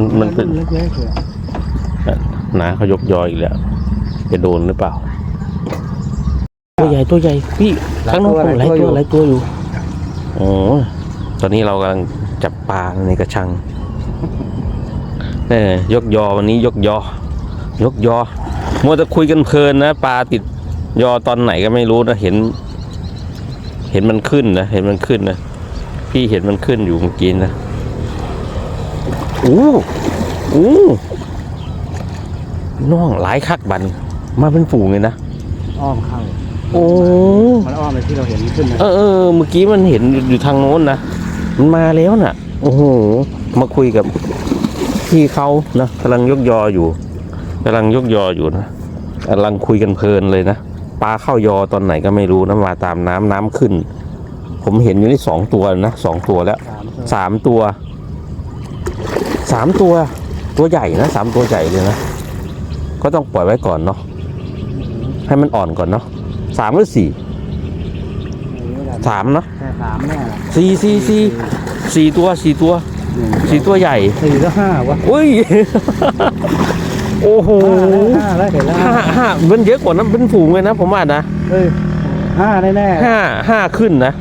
มันมันเป็นเล็กๆเลยหนาเขายกยออีกแล้วจะโดนหรือเปล่า ตัวใหญ่ตัวใหญ่พี่ข้างนอกหลายตัวหลายตัวอยู่อ๋อตอนนี้เรากำลังจับปลาในกระชังเนี่ยยกยอวันนี้ยกยอ ยกยอมัวจะคุยกันเพลินนะปลาติดยอตอนไหนก็ไม่รู้นะเห็น เห็นมันขึ้นนะเห็นมันขึ้นนะพี่เห็นมันขึ้นอยู่เมื่อกี้นะ อู้อู้น้องหลายคักบันมาเป็นฝูงเลยนะอ้อมเข้าโอ้มันอ้อมไปที่เราเห็นขึ้นนะเออเออเมื่อกี้มันเห็นอยู่ทางโน้นนะมันมาแล้วน่ะ โอ้โหมาคุยกับพี่เขานะกำลังยกยออยู่กำลังยกยออยู่นะกำลังคุยกันเพลินเลยนะปลาเข้ายอตอนไหนก็ไม่รู้นะมาตามน้ำน้ำขึ้น ผมเห็นอยู่นี่สองตัวนะสองตัวแล้วสามตัว สามตัวสามตัวตัวใหญ่นะสามตัวใหญ่เลยนะ ก็ต้องปล่อยไว้ก่อนเนาะให้มันอ่อนก่อนเนาะสามหรือสี่สามเนาะแค่สามแน่ละสี่สี่สี่สี่ตัวสี่ตัวหนึ่งสี่ตัวใหญ่สี่แล้วห้าวะอุ้ยโอ้โหห้าแล้วเห็นแล้วห้าห้ามันเยอะกว่านั้นเป็นฝูงเลยนะผมว่านะเอ้ยห้าแน่ๆห้าห้าขึ้นนะ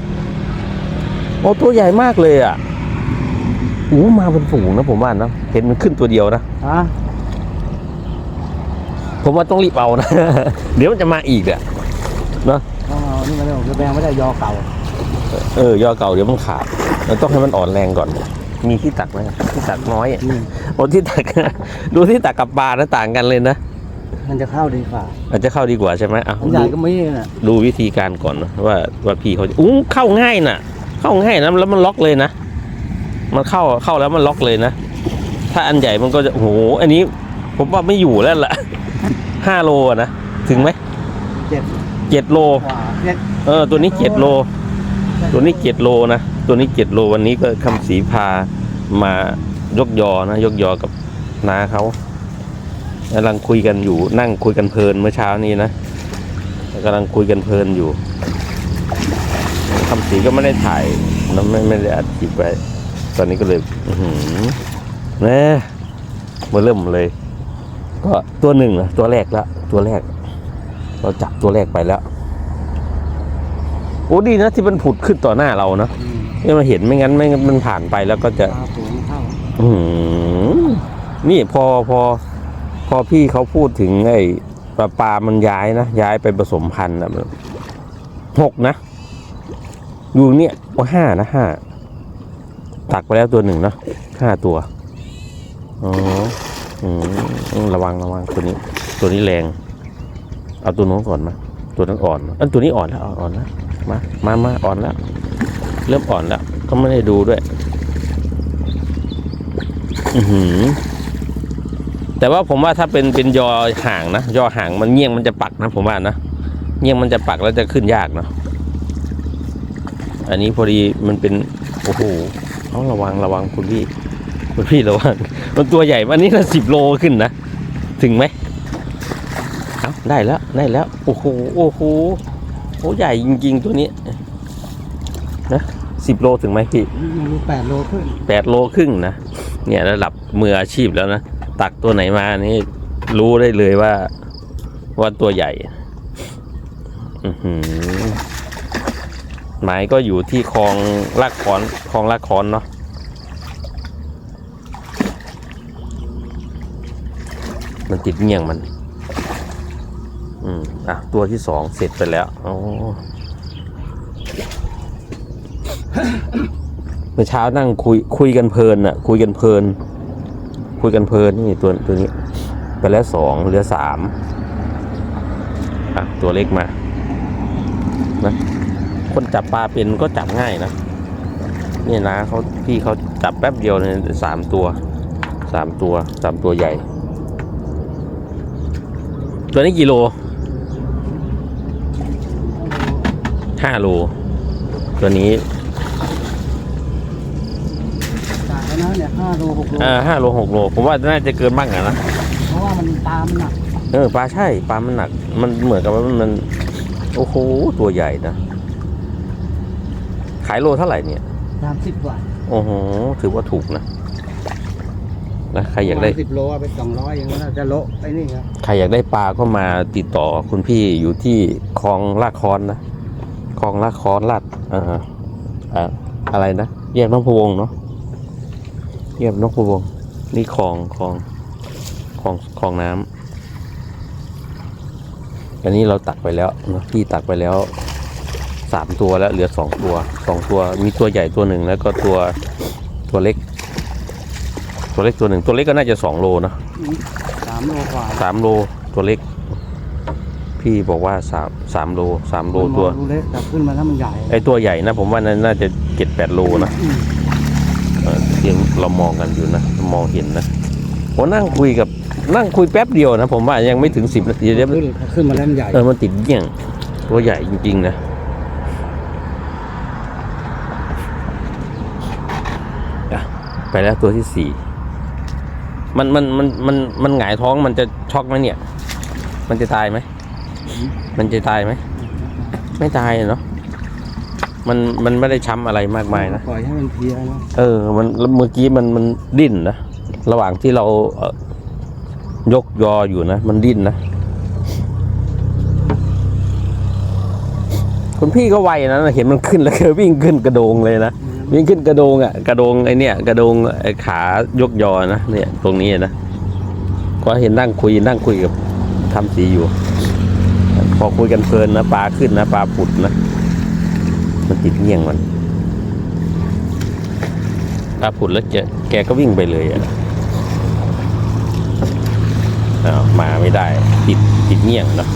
โอ้ตัวใหญ่มากเลยอะ อู้มาเป็นฝูงนะผมว่านะเห็นมันขึ้นตัวเดียวนะฮะผมว่าต้องรีบเอานะ เดี๋ยวมันจะมาอีกอะต้องเอานี่มาเรื่องจะแบงไม่ได้ยอเก่า เออยอเก่าเดี๋ยวมันขาดเราต้องให้มันอ่อนแรงก่อน มีที่ตักไหมที่ตักน้อยอะนี่โอ้ที่ตัก ดูที่ตักกับปลานะต่างกันเลยนะมันจะเข้าดีกว่าอาจจะเข้าดีกว่าใช่ไหมอะใหญ่ก็ไม่น่ะดูวิธีการก่อนนะว่าว่าพี่เขาอู้เข้าง่ายน่ะ เข้าง่ายนะแล้วมันล็อกเลยนะ มันเข้าเข้าแล้วมันล็อกเลยนะ ถ้าอันใหญ่มันก็จะโอ้โหอันนี้ ผมว่าไม่อยู่แล้วล่ะห้าโลอะนะ ถึงไหมเจ็ดเจ็ดโล กว่าเจ็ดเออ ตัวนี้เจ็ดโล ตัวนี้เจ็ดโลนะ ตัวนี้เจ็ดโลวันนี้ก็คำสีพามายกยอนะ ยกยอกับนาเขากำลังคุยกันอยู่นั่งคุยกันเพลินเมื่อเช้านี้นะกำลังคุยกันเพลินอยู่คำสีก็ไม่ได้ถ่ายแล้วไม่ไม่ได้อัดคลิปไว้ ตอนนี้ก็เลยอือหือแน่มาเริ่มเลย ก็ตัวหนึ่งนะตัวแรกละตัวแรก เราจับตัวแรกไปแล้วโอ้ดีนะที่มันผุดขึ้นต่อหน้าเรานะอืมไม่มาเห็นไม่งั้นไม่งั้นมันผ่านไปแล้วก็จะปลาฝูงเข้าอืมนี่พอพอ พอพี่เขาพูดถึงไอ้ปลาปลามันย้ายนะย้ายไปผสมพันธุ์นะมันหกนะอยู่เนี่ยว่าห้านะห้า ตักไปแล้วตัวหนึ่งนะห้าตัวอ๋ออืมระวังระวังตัวนี้ ตัวนี้แรง เอาตัวน้องก่อนมา ตัวนั้นอ่อนอันตัวนี้อ่อนแล้วอ่อนแล้วมามามาอ่อนแล้ว เริ่มอ่อนแล้วก็ไม่ได้ดูด้วย อือหือแต่ว่าผมว่าถ้าเป็นเป็นยอห่างนะยอห่างมันเงี้ยงมันจะปักนะ ผมว่านะเงี้ยงมันจะปักแล้วจะขึ้นยากเนาะอันนี้พอดีมันเป็นโอ้โห ต้องระวังระวังคุณพี่คุณพี่ระวังมันตัวใหญ่วันนี้น่าสิบโลขึ้นนะ ถึงไหมเอาได้แล้วได้แล้ว โอ้โหโอ้โหโอ้ใหญ่จริง ๆ ตัวนี้นะสิบโลถึงไหมพี่มันมีแปดโลขึ้นแปดโลครึ่งนะเนี่ยระดับมืออาชีพแล้วนะตักตัวไหนมานี่รู้ได้เลยว่าว่าตัวใหญ่ อือหือ หมายก็อยู่ที่คลองลากคอนคลองลากคอนเนาะมันติดเงี่ยงมัน อืม อะ ตัวที่สองเสร็จไปแล้วโอ้เมื่อเช้านั่งคุยคุยกันเพลินอะคุยกันเพลิน คุยกันเพลินนี่ตัวตัวนี้ ไปแล้วสองเหลือสามอะ ตัวเล็กมานะ คนจับปลาเป็นก็จับง่ายนะนี่นะเขาพี่เขาจับแป๊บเดียวเนี่ยสามตัวสามตัวสามตัวใหญ่ ตัวนี้กี่โลห้าโล ตัวนี้จ่ายแล้วนะเนี่ยห้าโลหกโลอ่าห้าโลหกโล ผมว่าน่าจะเกินบ้างอะนะ เพราะว่ามันตามหนัก เออปลาใช่ปลามันหนัก มันเหมือนกับว่ามัน โอ้โห ตัวใหญ่นะ ขายโลเท่าไหร่เนี่ยสามสิบกว่าโอ้โหถือว่าถูกนะรนะใครอยากได้สิบโลเอาไปสองร้อยอย่างนั้นนะจะโละไอ้นี่ครับใครอยากได้ปลาก็มาติดต่อคุณพี่อยู่ที่คลองลาดคอนนะคลองลาดคอนลาดเอ่อเอ่ออะไรนะแยกนกพะวงเนาะแยกนกพะวงนี่คลองคลองคลองคลองน้ำอันนี้เราตักไปแล้วนะพี่ตักไปแล้ว สามตัวแล้วเหลือสองตัวสองตัวมีตัวใหญ่ตัวหนึ่งแล้วก็ตัวตัวเล็ก ตัวเล็กตัวหนึ่งตัวเล็กก็น่าจะสองโลนะสามโลกว่าสามโลตัวเล็ก พี่บอกว่าสามสามโลสามโลตัวดูเล็กแต่ขึ้นมาแล้วมันใหญ่ไอตัวใหญ่นะ ผมว่าน่าน่าจะเจ็ดแปดโลนะอืมเออยังเรามองกันอยู่นะมองเห็นนะผมนั่งคุยกับนั่งคุยแป๊บเดียวนะ ผมว่ายังไม่ถึงสิบนาทีเดี๋ยวขึ้นขึ้นมาแล้วมันใหญ่เออมันติดเยี่ยงตัวใหญ่จริงๆนะอะ ไปแล้วตัวที่สี่มันมันมันมันมันหงายท้องมันจะช็อกไหมเนี่ย มันจะตายไหม มันจะตายไหม ไม่ตายเนาะ มันมันไม่ได้ช้ำอะไรมากมายนะ ปล่อยให้มันเพลียนะเออ มันแล้วเมื่อกี้มันมันดิ้นนะ ระหว่างที่เราเอ่อยกยออยู่นะ มันดิ้นนะ คุณพี่ก็ไวนะ เห็นมันขึ้นแล้วก็วิ่งขึ้นกระโดงเลยนะ วิ่งขึ้นกระโดงอะกระโดงไอเนี่ยกระโดงไอขายกยอนะเนี่ย ตรงนี้นะก็เห็นนั่งคุยนั่งคุยกับทำสีอยู่ พอคุยกันเพลินนะปลาขึ้นนะปลาผุดนะมันติดเงี้ยงมันปลาผุดแล้วจอแกก็วิ่งไปเลยอะมาไม่ได้ ติดติดเงี้ยงเนาะ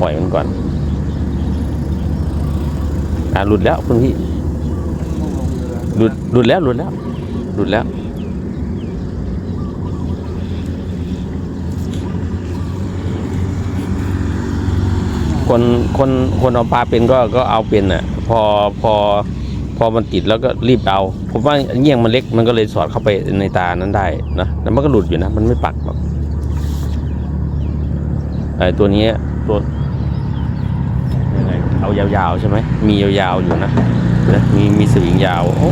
ปล่อยมันก่อน อ่าหลุดแล้วคุณพี่หลุดหลุดแล้วหลุดแล้วหลุดแล้วคนคนคนเอาปลาเป็นก็ก็เอาเป็นอะ พอพอพอมันติดแล้วก็รีบเอาผมว่าเงี้ยงมันเล็กมันก็เลยสอดเข้าไปในตานั้นได้นะแล้วมันก็หลุดอยู่นะ มันไม่ปักหรอกไอ้ตัวนี้ตัว เอายาวๆใช่ไหมมียาวๆอยู่นะนะมีมีสวิงยาวโอ้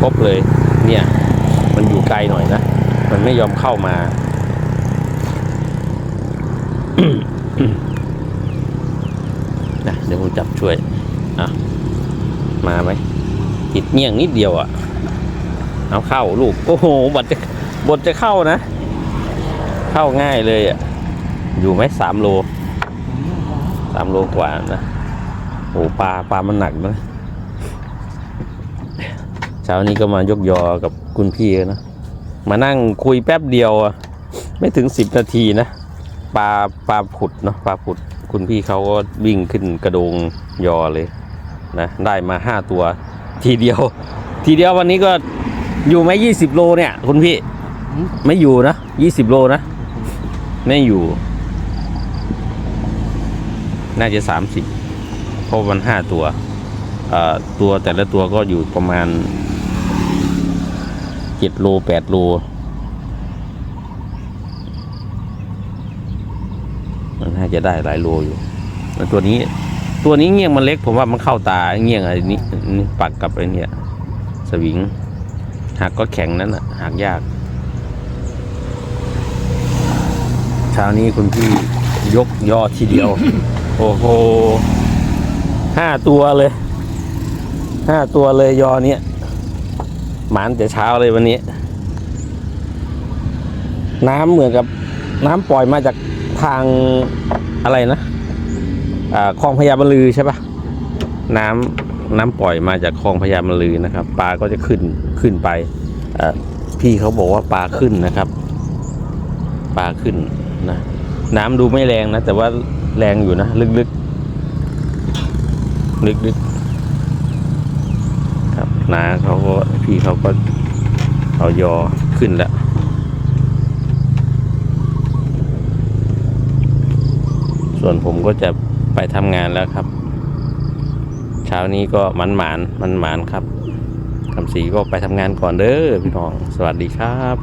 ครบเลยเนี่ยมันอยู่ไกลหน่อยนะ มันไม่ยอมเข้ามา นะเดี๋ยวผมจับช่วย อะ มาไหมติดเงี่ยงนิดเดียวอะ เอาเข้าลูก โอ้โหบทจะบทจะเข้านะ เข้าง่ายเลยอะ อยู่ไหมสามโล สามโลกว่านะโอ้ปลาปลามันหนักนะเช้านี้ก็มายกยอกับคุณพี่นะ มานั่งคุยแป๊บเดียวอะไม่ถึงสิบนาทีนะปลาปลาผุดเนาะปลาผุดคุณพี่เขาก็วิ่งขึ้นกระโดงยอเลยนะได้มาห้าตัวทีเดียว ทีเดียววันนี้ก็อยู่ไหมยี่สิบโลเนี่ย คุณพี่ ไม่อยู่นะยี่สิบโลนะ ไม่อยู่ น่าจะสามสิบเพราะมันห้าตัวตัวแต่ละตัวก็อยู่ประมาณเจ็ดโลแปดโลมันน่าจะได้หลายโลอยู่แล้วตัวนี้ ตัวนี้เงี้ยงมันเล็ก ผมว่ามันเข้าตาเงี้ยงอ้นี้นี่ปักกับไอ้เนี่ยสวิงหักก็แข็งนั้นอะหักยากเช้านี้คุณพี่ยกยอทีเดียว โอ้โหห้าตัวเลยห้าตัวเลยยอเนี้ยหมานแต่เช้าเลยวันนี้ น้ำเหมือนกับน้ำปล่อยมาจากทางอะไรนะอ่าคลองพญาบรรลือใช่ปะน้ำน้ำปล่อยมาจากคลองพญาบรรลือนะครับปลาก็จะขึ้นขึ้นไปอพี่เขาบอกว่าปลาขึ้นนะครับ ปลาขึ้นนะน้ำดูไม่แรงนะ แต่ว่า แรงอยู่นะ ลึกๆ ลึกๆ ครับนาเขาก็พี่เขาก็เอายอขึ้นแล้วส่วนผมก็จะไปทำงานแล้วครับ เช้านี้ก็มันหมานมันหมานครับคำสีก็ไปทำงานก่อนเด้อพี่น้อง สวัสดีครับ